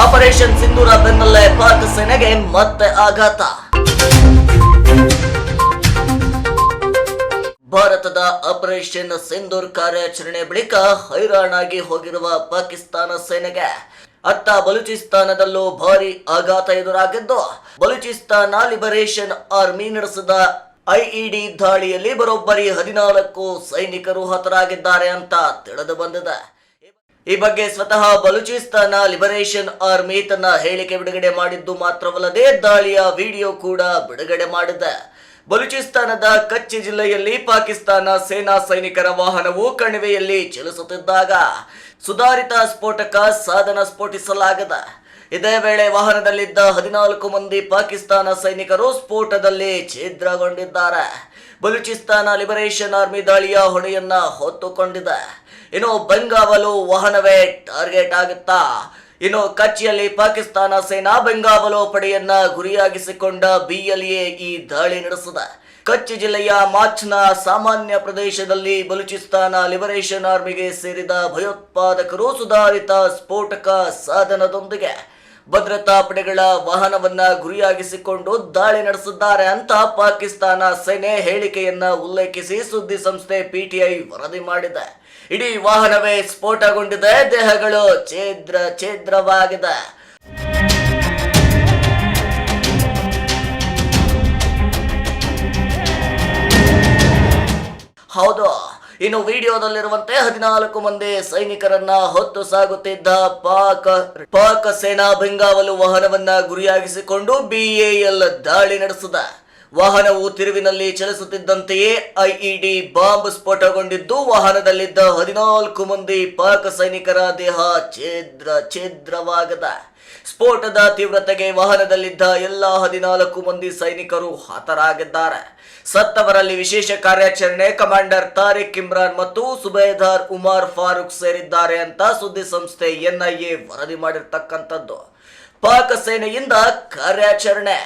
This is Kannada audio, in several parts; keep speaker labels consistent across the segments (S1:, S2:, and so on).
S1: ಆಪರೇಷನ್ ಸಿಂಧೂರ ಬೆನ್ನಲ್ಲೇ ಪಾಕ್ ಸೇನೆಗೆ ಮತ್ತೆ ಆಘಾತ ಭಾರತದ ಆಪರೇಷನ್ ಸಿಂಧೂರ್ ಕಾರ್ಯಾಚರಣೆ ಬಳಿಕ ಹೈರಾಣಾಗಿ ಹೋಗಿರುವ ಪಾಕಿಸ್ತಾನ ಸೇನೆಗೆ ಅತ್ತ ಬಲೂಚಿಸ್ತಾನದಲ್ಲೂ ಭಾರಿ ಆಘಾತ ಎದುರಾಗಿದ್ದು, ಬಲೂಚಿಸ್ತಾನ ಲಿಬರೇಷನ್ ಆರ್ಮಿ ನಡೆಸಿದ ಐಇಡಿ ದಾಳಿಯಲ್ಲಿ ಬರೋಬ್ಬರಿ ಹದಿನಾಲ್ಕು ಸೈನಿಕರು ಹತರಾಗಿದ್ದಾರೆ ಅಂತ ತಿಳಿದು ಬಂದಿದೆ. ಈ ಬಗ್ಗೆ ಸ್ವತಃ ಬಲೂಚಿಸ್ತಾನ ಲಿಬರೇಷನ್ ಆರ್ಮಿ ತನ್ನ ಹೇಳಿಕೆ ಬಿಡುಗಡೆ ಮಾಡಿದ್ದು ಮಾತ್ರವಲ್ಲದೆ ದಾಳಿಯ ವಿಡಿಯೋ ಕೂಡ ಬಿಡುಗಡೆ ಮಾಡಿದೆ. ಬಲೂಚಿಸ್ತಾನದ ಕಚ್ಚಿ ಜಿಲ್ಲೆಯಲ್ಲಿ ಪಾಕಿಸ್ತಾನ ಸೇನಾ ಸೈನಿಕರ ವಾಹನವು ಕಣಿವೆಯಲ್ಲಿ ಚಲಿಸುತ್ತಿದ್ದಾಗ ಸುಧಾರಿತ ಸ್ಫೋಟಕ ಸಾಧನ ಸ್ಫೋಟಿಸಲಾಗದ. ಇದೇ ವೇಳೆ ವಾಹನದಲ್ಲಿದ್ದ ಹದಿನಾಲ್ಕು ಮಂದಿ ಪಾಕಿಸ್ತಾನ ಸೈನಿಕರು ಸ್ಫೋಟದಲ್ಲಿ ಛಿದ್ರಗೊಂಡಿದ್ದಾರೆ. ಬಲೂಚಿಸ್ತಾನ ಲಿಬರೇಷನ್ ಆರ್ಮಿ ದಾಳಿಯ ಹೊಣೆಯನ್ನ ಹೊತ್ತುಕೊಂಡಿದೆ. ಇನ್ನು ಬೆಂಗಾವಲು ವಾಹನವೇ ಟಾರ್ಗೆಟ್ ಆಗುತ್ತಾ? ಇನ್ನು ಕಚ್ಚಿಯಲ್ಲಿ ಪಾಕಿಸ್ತಾನ ಸೇನಾ ಬೆಂಗಾವಲು ಪಡೆಯನ್ನ ಗುರಿಯಾಗಿಸಿಕೊಂಡ ಬಿಎಲ್ಎ ಈ ದಾಳಿ ನಡೆಸಿದೆ. ಕಚ್ ಜಿಲ್ಲೆಯ ಮಾಚ್ನ ಸಾಮಾನ್ಯ ಪ್ರದೇಶದಲ್ಲಿ ಬಲೂಚಿಸ್ತಾನ ಲಿಬರೇಷನ್ ಆರ್ಮಿಗೆ ಸೇರಿದ ಭಯೋತ್ಪಾದಕರು ಸುಧಾರಿತ ಸ್ಫೋಟಕ ಸಾಧನದೊಂದಿಗೆ ಭದ್ರತಾ ಪಡೆಗಳ ವಾಹನವನ್ನ ಗುರಿಯಾಗಿಸಿಕೊಂಡು ದಾಳಿ ನಡೆಸಿದ್ದಾರೆ ಅಂತ ಪಾಕಿಸ್ತಾನ ಸೇನೆ ಹೇಳಿಕೆಯನ್ನ ಉಲ್ಲೇಖಿಸಿ ಸುದ್ದಿ ಸಂಸ್ಥೆ ಪಿಟಿಐ ವರದಿ ಮಾಡಿದೆ. ಇಡೀ ವಾಹನವೇ ಸ್ಫೋಟಗೊಂಡಿದೆ, ದೇಹಗಳು ಛೇದ್ರ ಛೇದ್ರವಾಗಿದೆ. ಹೌದು. ಇನ್ನು ವಿಡಿಯೋದಲ್ಲಿರುವಂತೆ ಹದಿನಾಲ್ಕು ಮಂದಿ ಸೈನಿಕರನ್ನ ಹೊತ್ತು ಸಾಗುತ್ತಿದ್ದ ಪಾಕ್ ಪಾಕ್ ಸೇನಾ ಬೆಂಗಾವಲು ವಾಹನವನ್ನ ಗುರಿಯಾಗಿಸಿಕೊಂಡು ಬಿಎಎಲ್ ದಾಳಿ ನಡೆಸಿದ. ವಾಹನವು ತಿರುವಿನಲ್ಲಿ ಚಲಿಸುತ್ತಿದ್ದಂತೆಯೇ ಐಇಡಿ ಬಾಂಬ್ ಸ್ಫೋಟಗೊಂಡಿದ್ದು, ವಾಹನದಲ್ಲಿದ್ದ ಹದಿನಾಲ್ಕು ಮಂದಿ ಪಾಕ ಸೈನಿಕರ ದೇಹ ಛೇದ್ರ, ಛೇದ್ರವಾಗದ. ಸ್ಫೋಟದ ತೀವ್ರತೆಗೆ ವಾಹನದಲ್ಲಿದ್ದ ಎಲ್ಲ ಹದಿನಾಲ್ಕು ಮಂದಿ ಸೈನಿಕರು ಹತರಾಗಿದ್ದಾರೆ. ಸತ್ತವರಲ್ಲಿ ವಿಶೇಷ ಕಾರ್ಯಾಚರಣೆ, ಕಮಾಂಡರ್ ತಾರಿಕ್ ಇಮ್ರಾನ್ ಮತ್ತು ಸುಬೇದಾರ್ ಉಮಾರ್ ಫಾರೂಕ್ ಸೇರಿದ್ದಾರೆ ಅಂತ ಸುದ್ದಿ ಸಂಸ್ಥೆ ಎನ್ಐಎ ವರದಿ ಮಾಡಿರ್ತಕ್ಕಂಥದ್ದು. ಪಾಕ ಸೇನೆಯಿಂದ ಕಾರ್ಯಾಚರಣೆ.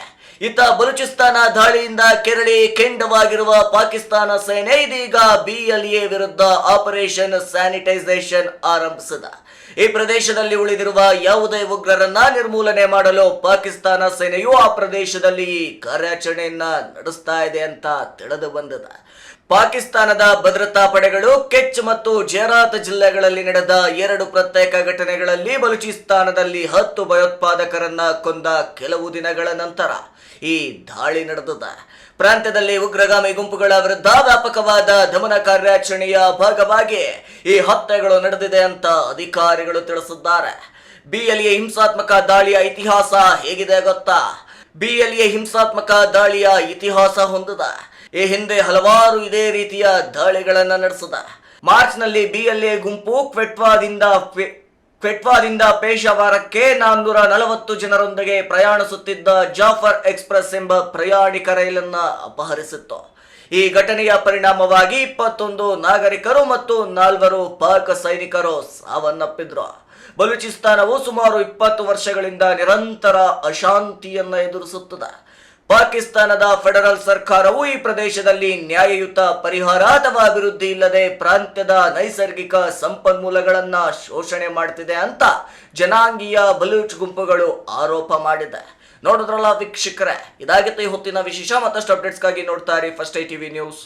S1: ಇತ್ತ ಬಲೂಚಿಸ್ತಾನ ದಾಳಿಯಿಂದ ಕೆರಳಿ ಕೆಂಡವಾಗಿರುವ ಪಾಕಿಸ್ತಾನ ಸೇನೆ ಇದೀಗ ಬಿಎಲ್ಎ ವಿರುದ್ಧ ಆಪರೇಷನ್ ಸ್ಯಾನಿಟೈಸೇಷನ್ ಆರಂಭಿಸಿದ. ಈ ಪ್ರದೇಶದಲ್ಲಿ ಉಳಿದಿರುವ ಯಾವುದೇ ಉಗ್ರರನ್ನ ನಿರ್ಮೂಲನೆ ಮಾಡಲು ಪಾಕಿಸ್ತಾನ ಸೇನೆಯು ಆ ಪ್ರದೇಶದಲ್ಲಿ ಕಾರ್ಯಾಚರಣೆಯನ್ನ ನಡೆಸ್ತಾ ಇದೆ ಅಂತ ತಿಳಿದು ಬಂದದ. ಪಾಕಿಸ್ತಾನದ ಭದ್ರತಾ ಪಡೆಗಳು ಕೆಚ್ ಮತ್ತು ಜೇರಾತ್ ಜಿಲ್ಲೆಗಳಲ್ಲಿ ನಡೆದ ಎರಡು ಪ್ರತ್ಯೇಕ ಘಟನೆಗಳಲ್ಲಿ ಬಲೂಚಿಸ್ತಾನದಲ್ಲಿ ಹತ್ತು ಭಯೋತ್ಪಾದಕರನ್ನ ಕೊಂದ ಕೆಲವು ದಿನಗಳ ನಂತರ ಈ ದಾಳಿ ನಡೆದಿದೆ. ಪ್ರಾಂತ್ಯದಲ್ಲಿ ಉಗ್ರಗಾಮಿ ಗುಂಪುಗಳ ವಿರುದ್ಧ ವ್ಯಾಪಕವಾದ ದಮನ ಕಾರ್ಯಾಚರಣೆಯ ಭಾಗವಾಗಿ ಈ ಹತ್ಯೆಗಳು ನಡೆದಿದೆ ಅಂತ ಅಧಿಕಾರಿಗಳು ತಿಳಿಸಿದ್ದಾರೆ. ಬಿಎಲ್ಎ ಹಿಂಸಾತ್ಮಕ ದಾಳಿಯ ಇತಿಹಾಸ ಹೇಗಿದೆ ಗೊತ್ತಾ? ಬಿಎಲ್ಎ ಹಿಂಸಾತ್ಮಕ ದಾಳಿಯ ಇತಿಹಾಸ ಹೊಂದಿದ. ಈ ಹಿಂದೆ ಹಲವಾರು ಇದೇ ರೀತಿಯ ದಾಳಿಗಳನ್ನು ನಡೆಸಿದ. ಮಾರ್ಚ್ನಲ್ಲಿ ಬಿಎಲ್ಎ ಗುಂಪು ಕ್ವೆಟ್ವಾದಿಂದ ಪೆ- ಪೇಶಾವಾರಕ್ಕೆ ಪೇಶಾವರಕ್ಕೆ ನಾನ್ನೂರ ನಲವತ್ತು ಜನರೊಂದಿಗೆ ಪ್ರಯಾಣಿಸುತ್ತಿದ್ದ ಜಾಫರ್ ಎಕ್ಸ್ಪ್ರೆಸ್ ಎಂಬ ಪ್ರಯಾಣಿಕ ರೈಲನ್ನು ಅಪಹರಿಸಿತ್ತು. ಈ ಘಟನೆಯ ಪರಿಣಾಮವಾಗಿ ಇಪ್ಪತ್ತೊಂದು ನಾಗರಿಕರು ಮತ್ತು ನಾಲ್ವರು ಪಾಕ್ ಸೈನಿಕರು ಸಾವನ್ನಪ್ಪಿದ್ರು. ಬಲೂಚಿಸ್ತಾನವು ಸುಮಾರು ಇಪ್ಪತ್ತು ವರ್ಷಗಳಿಂದ ನಿರಂತರ ಅಶಾಂತಿಯನ್ನು ಎದುರಿಸುತ್ತದೆ. ಪಾಕಿಸ್ತಾನದ ಫೆಡರಲ್ ಸರ್ಕಾರವು ಈ ಪ್ರದೇಶದಲ್ಲಿ ನ್ಯಾಯಯುತ ಪರಿಹಾರ ಅಥವಾ ಅಭಿವೃದ್ಧಿ ಇಲ್ಲದೆ ಪ್ರಾಂತ್ಯದ ನೈಸರ್ಗಿಕ ಸಂಪನ್ಮೂಲಗಳನ್ನ ಶೋಷಣೆ ಮಾಡ್ತಿದೆ ಅಂತ ಜನಾಂಗೀಯ ಬಲೂಚ್ ಗುಂಪುಗಳು ಆರೋಪ ಮಾಡಿದೆ. ನೋಡಿದ್ರಲ್ಲ ವೀಕ್ಷಕರೇ? ಇದಾಗಿತ್ತು ಈ ಹೊತ್ತಿನ ವಿಶೇಷ, ಮತ್ತಷ್ಟು ಅಪ್ಡೇಟ್ಸ್ಗಾಗಿ ನೋಡ್ತಾ ಇರಿ ಫಸ್ಟ್ ಐ ಟಿವಿ ನ್ಯೂಸ್